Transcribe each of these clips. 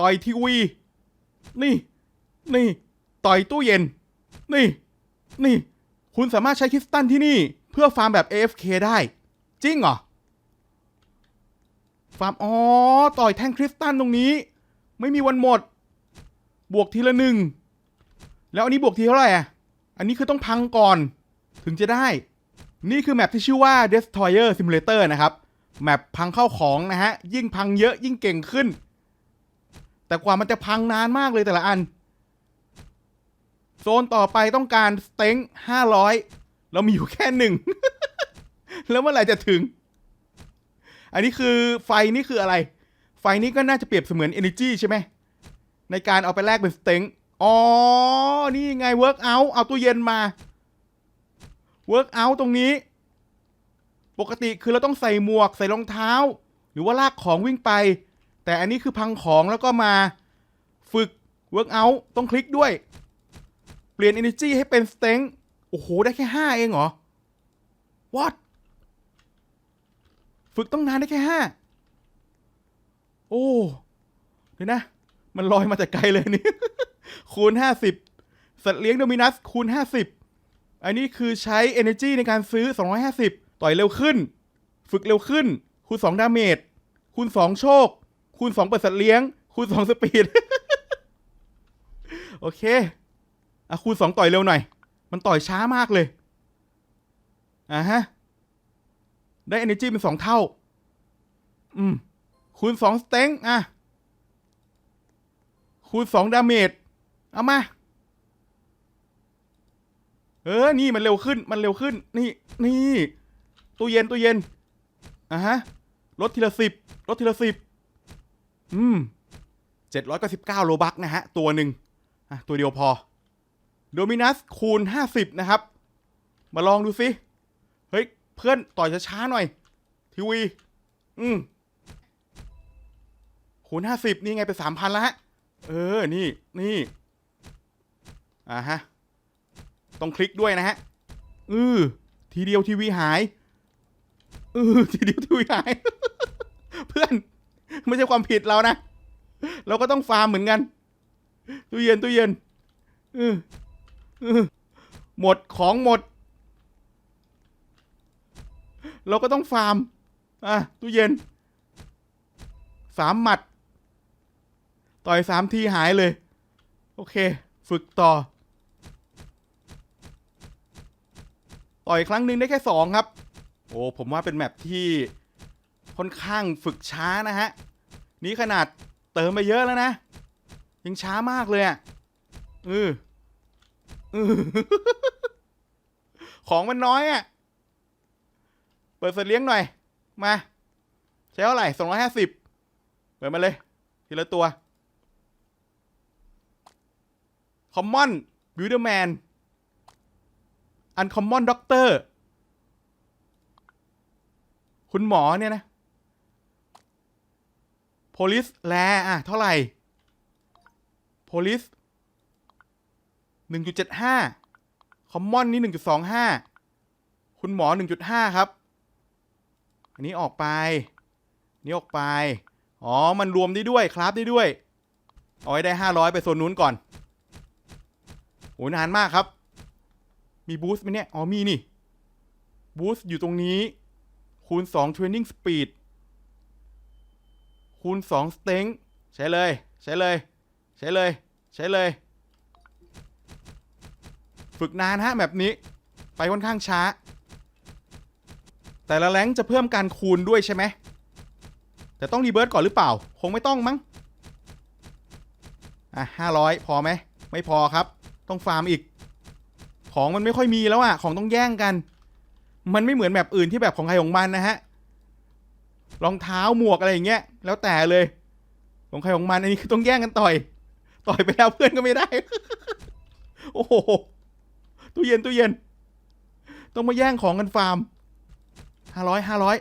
ต่อยทีวี นี่ นี่ ต่อยตู้เย็น นี่ นี่ คุณสามารถใช้คริสตัลที่นี่ เพื่อฟาร์มแบบ AFK ได้ จริงเหรอ ฟาร์ม อ๋อ ต่อยแท่งคริสตัลตรงนี้ ไม่มีวันหมด บวกทีละหนึ่ง แล้วอันนี้บวกทีเท่าไหร่อะ อันนี้คือต้องพังก่อน ถึงจะได้ นี่คือแมปที่ชื่อว่า Destroyer Simulator นะครับ แมปพังเข้าของนะฮะ ยิ่งพังเยอะยิ่งเก่งขึ้น แต่กว่ามันจะพังนานมากเลยแต่ละอัน โซนต่อไปต้องการสเต็งห้าร้อยเรามีอยู่แค่หนึ่ง แล้วเมื่อไหร่จะถึง อันนี้คือไฟนี่คืออะไร ไฟนี้ก็น่าจะเปรียบเสมือน energy ใช่ไหม ในการเอาไปแลกเป็นสเต็งอ๋อ นี่ไง work out เอาตู้เย็นมา work out ตรงนี้ ปกติคือเราต้องใส่หมวกใส่รองเท้า หรือว่าลากของวิ่งไป แต่อันนี้คือพังของแล้วก็มาฝึก work out ต้องคลิกด้วย เปลี่ยน energy ให้เป็น strength โอ้โห ได้แค่ 5 เองเหรอ what ฝึกต้องนานได้แค่ 5 โอ้เดี๋ยวนะ มันลอยมาแต่ไกลเลยนี่ คูณ 50 สัตว์เลี้ยงโดมินัส คูณ 50 อันนี้คือใช้ energy ในการซื้อ 250 ต่อยเร็วขึ้น ฝึกเร็วขึ้น คูณ 2 ดาเมจคูณ 2 โชค คูณ2เปิดสัตว์เลี้ยง คูณ2สปีด โอเคอะคูณ2ต่อยเร็วหน่อย มันต่อยช้ามากเลย อ่าฮะ ได้ energy เป็น2เท่า อืม คูณ2สเต็งอะ คูณ2ดาเมจ เอามา เออ นี่มันเร็วขึ้น มันเร็วขึ้น นี่ นี่ ตู้เย็น ตู้เย็น อะฮะ ลดทีละสิบ ลดทีละสิบ อืมเจ็ดร้อยเก้าสิบเก้าโลบักนะฮะ ตัวหนึ่งอะตัวเดียวพอ โดมินัสคูณห้าสิบนะครับ มาลองดูสิเฮ้ย เพื่อนต่อยช้าๆหน่อย ทีวี อืมคูณห้าสิบนี่ไงเป็นสามพันแล้วฮะ เออ นี่ นี่ อ่าฮะ ต้องคลิกด้วยนะฮะ อือ ทีเดียวทีวีหาย อือ ทีเดียวทีวีหาย เพื่อน ไม่ใช่ความผิดเรานะ เราก็ต้องฟาร์มเหมือนกันตู้เย็นตู้เย็นหมดของหมด เราก็ต้องฟาร์มอะตู้เย็นสามหมัด ต่อยสามทีหายเลย โอเค ฝึกต่อ ต่อยครั้งหนึ่งได้แค่สองครับ โอ้ผมว่าเป็นแมปที่ค่อนข้างฝึกช้านะฮะ นี่ขนาดเติมไปเยอะแล้วนะ ยังช้ามากเลยอะเออเออของมันน้อยอะ เปิดเสเลี้ยงหน่อย มา ใช้เท่าไหร่สองร้อยห้าสิบเปิดมาเลย ทีละตัว Common Builderman Uncommon Doctor คุณหมอเนี่ยนะ Police แลอะ เท่าไหร่ Police 1.75 Common นี่1.25คุณหมอ1.5ครับ อันนี้ออกไป นี่ออกไป อ๋อ มันรวมได้ด้วยครับได้ด้วย เอาไว้ได้500ไปโซนนู้นก่อน โอ้นานมากครับ มีบูสต์ไหมเนี่ย อ๋อมีนี่บูสต์อยู่ตรงนี้ คูณ2 Training Speed คูณ2 Strength ใช้เลย ใช้เลย ใช้เลย ใช้เลย ฝึกนานฮะแบบนี้ ไปค่อนข้างช้า แต่ละแรงจะเพิ่มการคูณด้วยใช่ไหมแต่ต้องรีเบิร์ตก่อนหรือเปล่า คงไม่ต้องมั้ง อะห้าร้อยพอไหม ไม่พอครับ ต้องฟาร์มอีก ของมันไม่ค่อยมีแล้วอะ ของต้องแย่งกัน มันไม่เหมือนแบบอื่นที่แบบของใครของมันนะฮะ รองเท้าหมวกอะไรอย่างเงี้ย แล้วแต่เลยของใครของมันอันนี้คือต้องแย่งกันต่อย ต่อยไปแล้วเพื่อนก็ไม่ได้ โอ้โหตู้เย็นตู้เย็น ต้องมาแย่งของกันฟาร์มห้าร้อยห้าร้อย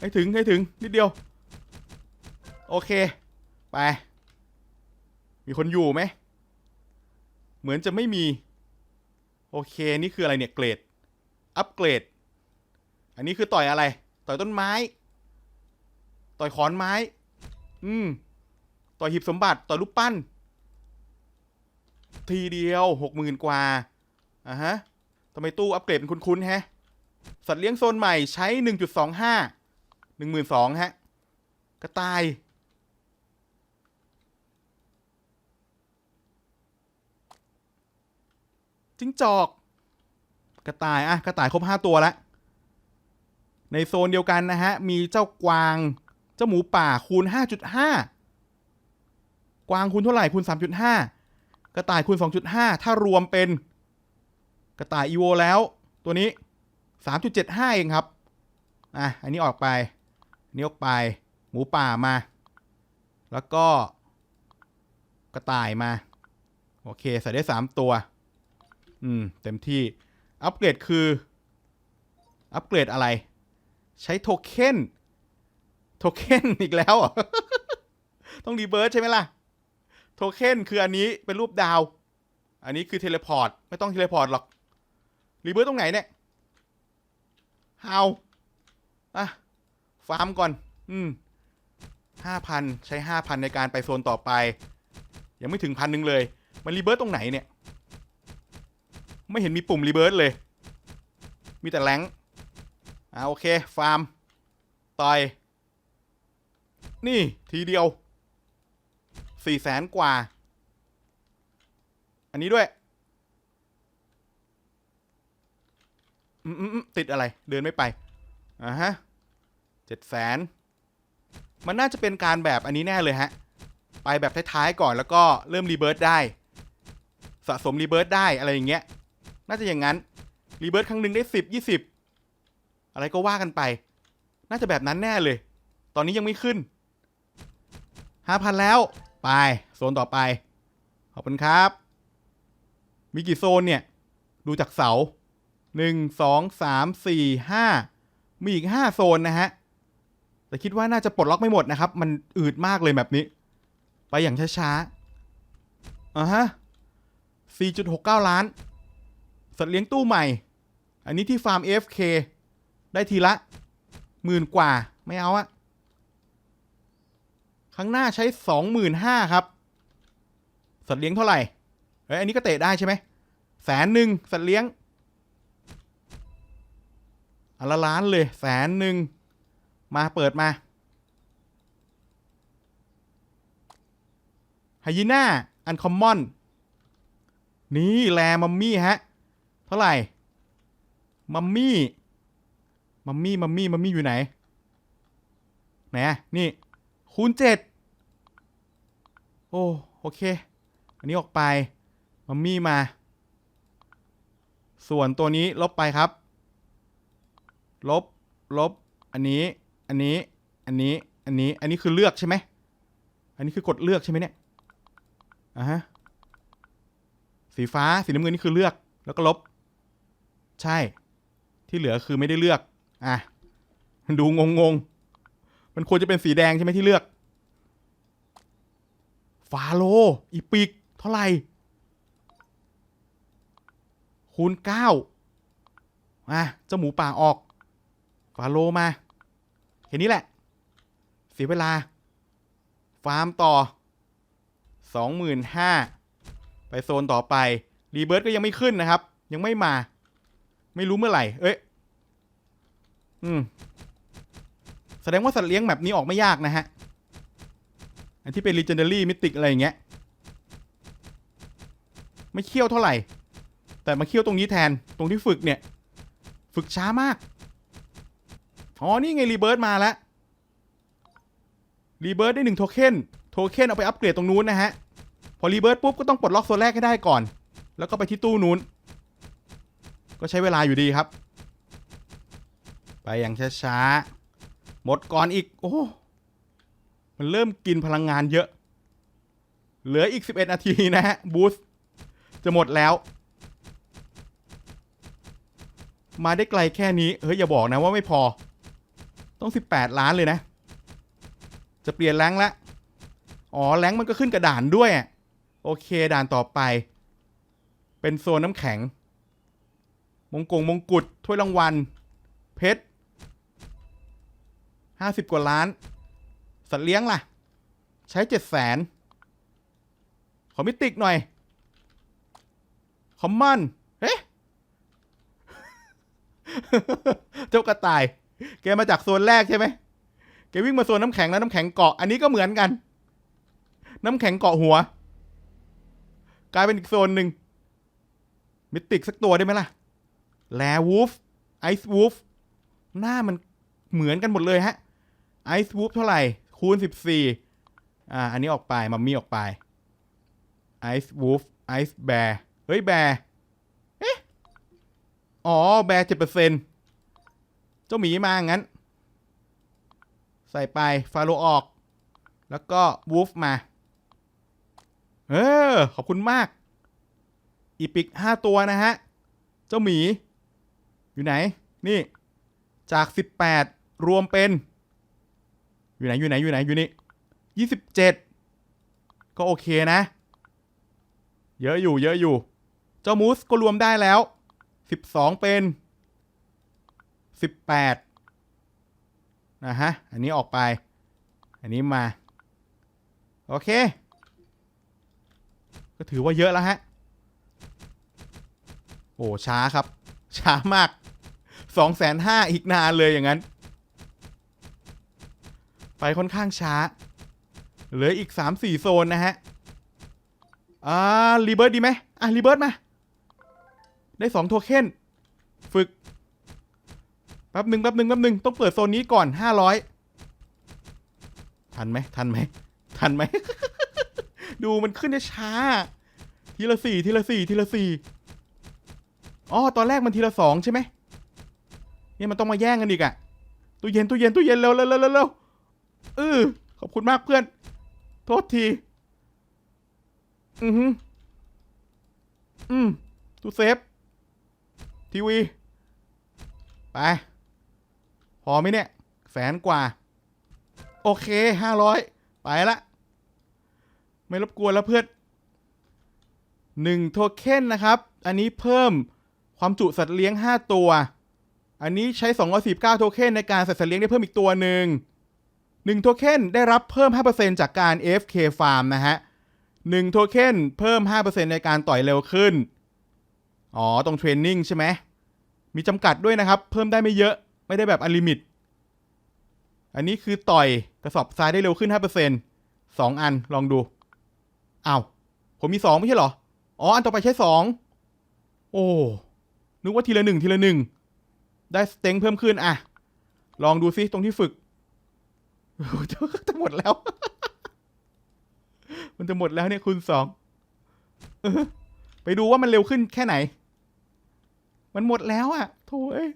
ให้ถึงให้ถึงนิดเดียว โอเค ไป มีคนอยู่ไหม เหมือนจะไม่มี โอเคนี่คืออะไรเนี่ยเกรด อัปเกรด อันนี้คือต่อยอะไร ต่อยต้นไม้ ต่อยขอนไม้ อืม ต่อยหีบสมบัติ ต่อยรูปปั้น ทีเดียวหกหมื่นกว่า อะฮะทำไมตู้อัปเกรดเป็นคุ้นๆแฮะ สัตว์เลี้ยงโซนใหม่ใช้หนึ่งจุดสองห้า หนึ่งหมื่นสองฮะ กระต่าย จิ้งจอก กระต่ายอะกระต่ายครบห้าตัวแล้วในโซนเดียวกันนะฮะ มีเจ้ากวาง เจ้าหมูป่าคูณ 5.5 กวางคูณเท่าไหร่คูณ 3.5 กระต่ายคูณ 2.5 ถ้ารวมเป็นกระต่ายอีโวแล้ว ตัวนี้ 3.75 เองครับ อะ อันนี้ออกไปอันนี้ออกไป หมูป่ามา แล้วก็ กระต่ายมา โอเค ใส่ได้ 3 ตัว อืม เต็มที่ อัปเกรดคือ อัปเกรดอะไร ใช้โทเค็น โทเค็นอีกแล้วเหรอ ต้องรีเบิร์สใช่ไหมล่ะ โทเค็นคืออันนี้เป็นรูปดาว อันนี้คือเทเลพอร์ต ไม่ต้องเทเลพอร์ตหรอก รีเบิร์สตรงไหนเนี่ยฮาวอะ ฟาร์มก่อน อืมห้าพันใช้ห้าพันในการไปโซนต่อไป ยังไม่ถึงพันหนึ่งเลย มันรีเบิร์สตรงไหนเนี่ย ไม่เห็นมีปุ่มรีเบิร์สเลย มีแต่แรงอ่าโอเค ฟาร์ม ต่อย นี่ทีเดียวสี่แสนกว่า อันนี้ด้วยอืมอืมติดอะไร เดินไม่ไปอ่าฮะเจ็ดแสนมันน่าจะเป็นการแบบอันนี้แน่เลยฮะ ไปแบบท้ายๆก่อนแล้วก็เริ่มรีเบิร์ตได้ สะสมรีเบิร์ตได้อะไรอย่างเงี้ย น่าจะอย่างนั้น รีเบิร์ตครั้งหนึ่งได้สิบยี่สิบอะไรก็ว่ากันไป น่าจะแบบนั้นแน่เลย ตอนนี้ยังไม่ขึ้น ห้าพันแล้ว ไป โซนต่อไป ขอบคุณครับ มีกี่โซนเนี่ย ดูจากเสาหนึ่งสองสามสี่ห้ามีอีกห้าโซนนะฮะ แต่คิดว่าน่าจะปลดล็อกไม่หมดนะครับ มันอืดมากเลยแบบนี้ ไปอย่างช้าๆอ่าฮะ 4.69 ล้าน สัตว์เลี้ยงตู้ใหม่ อันนี้ที่ฟาร์ม AFK ได้ทีละหมื่นกว่า ไม่เอาอะ ครั้งหน้าใช้สองหมื่นห้าครับ สัตว์เลี้ยงเท่าไหร่เฮ้ยอันนี้ก็เตะได้ใช่ไหมแสนหนึ่งสัตว์เลี้ยงอันละล้านเลยแสนหนึ่งมาเปิดมาไฮยีน่าอันคอมมอน นี่แลมัมมี่ฮะ เท่าไหร่ มัมมี่ มัมมี่ มัมมี่ มัมมี่อยู่ไหน ไหนนี่ คูณเจ็ดโอ้โอเค อันนี้ออกไป มัมมี่มา ส่วนตัวนี้ลบไปครับ ลบ ลบ อันนี้ อันนี้ อันนี้ อันนี้ อันนี้คือเลือกใช่ไหม อันนี้คือกดเลือกใช่ไหมเนี่ย อะฮะ สีฟ้า สีน้ำเงินนี่คือเลือก แล้วก็ลบ ใช่ ที่เหลือคือไม่ได้เลือก อะ ดูงงง มันควรจะเป็นสีแดงใช่ไหมที่เลือก ฟาโล อีปิก เท่าไหร่ คูณเก้าอะเจ้าหมูป่าออก ฟาโลมาแค่นี้แหละ เสียเวลา ฟาร์มต่อสองหมื่นห้าไปโซนต่อไป รีเบิร์ตก็ยังไม่ขึ้นนะครับ ยังไม่มา ไม่รู้เมื่อไหร่ เอ้ย อืม ดงว่าสัตว์เลี้ยงแบบนี้ออกไม่ยากนะฮะ อันที่เป็น Legendary Mythic อะไรอย่างเงี้ย ไม่เคี่ยวเท่าไหร่ แต่มาเคี่ยวตรงนี้แทน ตรงที่ฝึกเนี่ย ฝึกช้ามาก อ๋อ นี่ไงรีเบิร์ตมาแล้ว รีเบิร์ตได้หนึ่งโทเค็น โทเค็นเอาไปอัปเกรดตรงนู้นนะฮะ พอรีเบิร์ตปุ๊บก็ต้องปลดล็อกโซนแรกให้ได้ก่อน แล้วก็ไปที่ตู้นู้น ก็ใช้เวลาอยู่ดีครับ ไปอย่างช้าๆ หมดก่อนอีก โอ้ มันเริ่มกินพลังงานเยอะ เหลืออีก 11 นาทีนะฮะ บูสจะหมดแล้ว มาได้ไกลแค่นี้ เฮ้ย อย่าบอกนะว่าไม่พอ ต้อง 18 ล้านเลยนะ จะเปลี่ยนแรงละ อ๋อ แรงมันก็ขึ้นกระด่านด้วยอะโอเค ด่านต่อไป เป็นโซนน้ำแข็ง มงกงมงกุฎถ้วยรางวัล เพชร ห้าสิบกว่าล้าน สัตว์เลี้ยงล่ะ ใช้เจ็ดแสนขอมิติกหน่อย คอมมอนเอ๊ะเจ้ากระต่าย แกมาจากโซนแรกใช่ไหมแกวิ่งมาโซนน้ำแข็งแล้วน้ำแข็งเกาะ อันนี้ก็เหมือนกัน น้ำแข็งเกาะหัว กลายเป็นอีกโซนหนึ่งมิติกสักตัวได้ไหมล่ะ แลวูฟไอซ์วูฟหน้ามันเหมือนกันหมดเลยฮะ ไอซ์วูฟเท่าไหร่ คูณสิบสี่อ่า อันนี้ออกไป มัมมี่ออกไปไอซ์วูฟไอซ์แบร์เฮ้ย แบร์เอ๊ะ อ๋อ แบร์เจ็ดเปอร์เซ็นเจ้าหมีมางั้น ใส่ไปฟาโลออก แล้วก็วูฟมา เออ ขอบคุณมาก อีพิกห้าตัวนะฮะ เจ้าหมี อยู่ไหน นี่ จากสิบแปดรวมเป็น อยู่ไหนอยู่ไหนอยู่ไหนอยู่นี่ยี่สิบเจ็ดก็โอเคนะ เยอะอยู่เยอะอยู่ เจ้ามูสก็รวมได้แล้วสิบสองเป็นสิบแปดนะฮะ อันนี้ออกไป อันนี้มา โอเค ก็ถือว่าเยอะแล้วฮะ โอ้ช้าครับ ช้ามากสองแสนห้าอีกนานเลยอย่างนั้น ไปค่อนข้างช้า เหลืออีกสามสี่โซนนะฮะ อ่า รีเบิร์ดดีไหมอะ รีเบิร์ดมา ได้สองโทเค็นฝึก แป๊บหนึ่งแป๊บหนึ่งแป๊บหนึ่งต้องเปิดโซนนี้ก่อนห้าร้อยทันไหม ทันไหม ทันไหม ดูมันขึ้นได้ช้า ทีละสี่ทีละสี่ทีละสี่อ๋อ ตอนแรกมันทีละสองใช่ไหมเนี่ยมันต้องมาแย่งกันอีกอะตู้เย็นตู้เย็นตู้เย็นเร็วเร็วเร็วเร็ว เออขอบคุณมากเพื่อน โทษที อือฮึอืมตู้เซฟ ทีวี ไป พอไหมเนี่ย แสนกว่า โอเคห้าร้อยไปละ ไม่รบกวนแล้วเพื่อนหนึ่งโทเค็นนะครับ อันนี้เพิ่มความจุสัตว์เลี้ยง 5 ตัว อันนี้ใช้ 249 โทเค็นในการใส่สัตว์เลี้ยงได้เพิ่มอีกตัวหนึ่ง 1โทเค็นได้รับเพิ่ม 5%จากการ AFK farm นะฮะ1โทเค็นเพิ่ม 5%ในการต่อยเร็วขึ้น อ๋อ ตรงเทรนนิ่งใช่ไหม มีจำกัดด้วยนะครับ เพิ่มได้ไม่เยอะ ไม่ได้แบบอลิมิต อันนี้คือต่อยกระสอบทรายได้เร็วขึ้น 5% 2 อันลองดูอ้าวผมมี 2 ไม่ใช่เหรอ อ๋อ อันต่อไปใช้ 2 โอ้ นึกว่าทีละหนึ่งทีละหนึ่ง ได้สเต็งเพิ่มขึ้นอะ ลองดูซิตรงที่ฝึก จะหมดแล้ว มันจะหมดแล้วเนี่ยคุณสองไปดูว่ามันเร็วขึ้นแค่ไหน มันหมดแล้วอะ่ะโถ่เอ้ย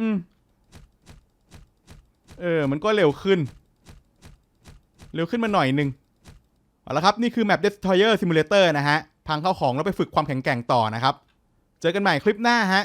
อืม เออ มันก็เร็วขึ้น เร็วขึ้นมาหน่อยหนึ่งเอาละครับ นี่คือ Map Destroyer Simulator นะฮะ พังเข้าของแล้วไปฝึกความแข็งแกร่งต่อนะครับ เจอกันใหม่คลิปหน้าฮะ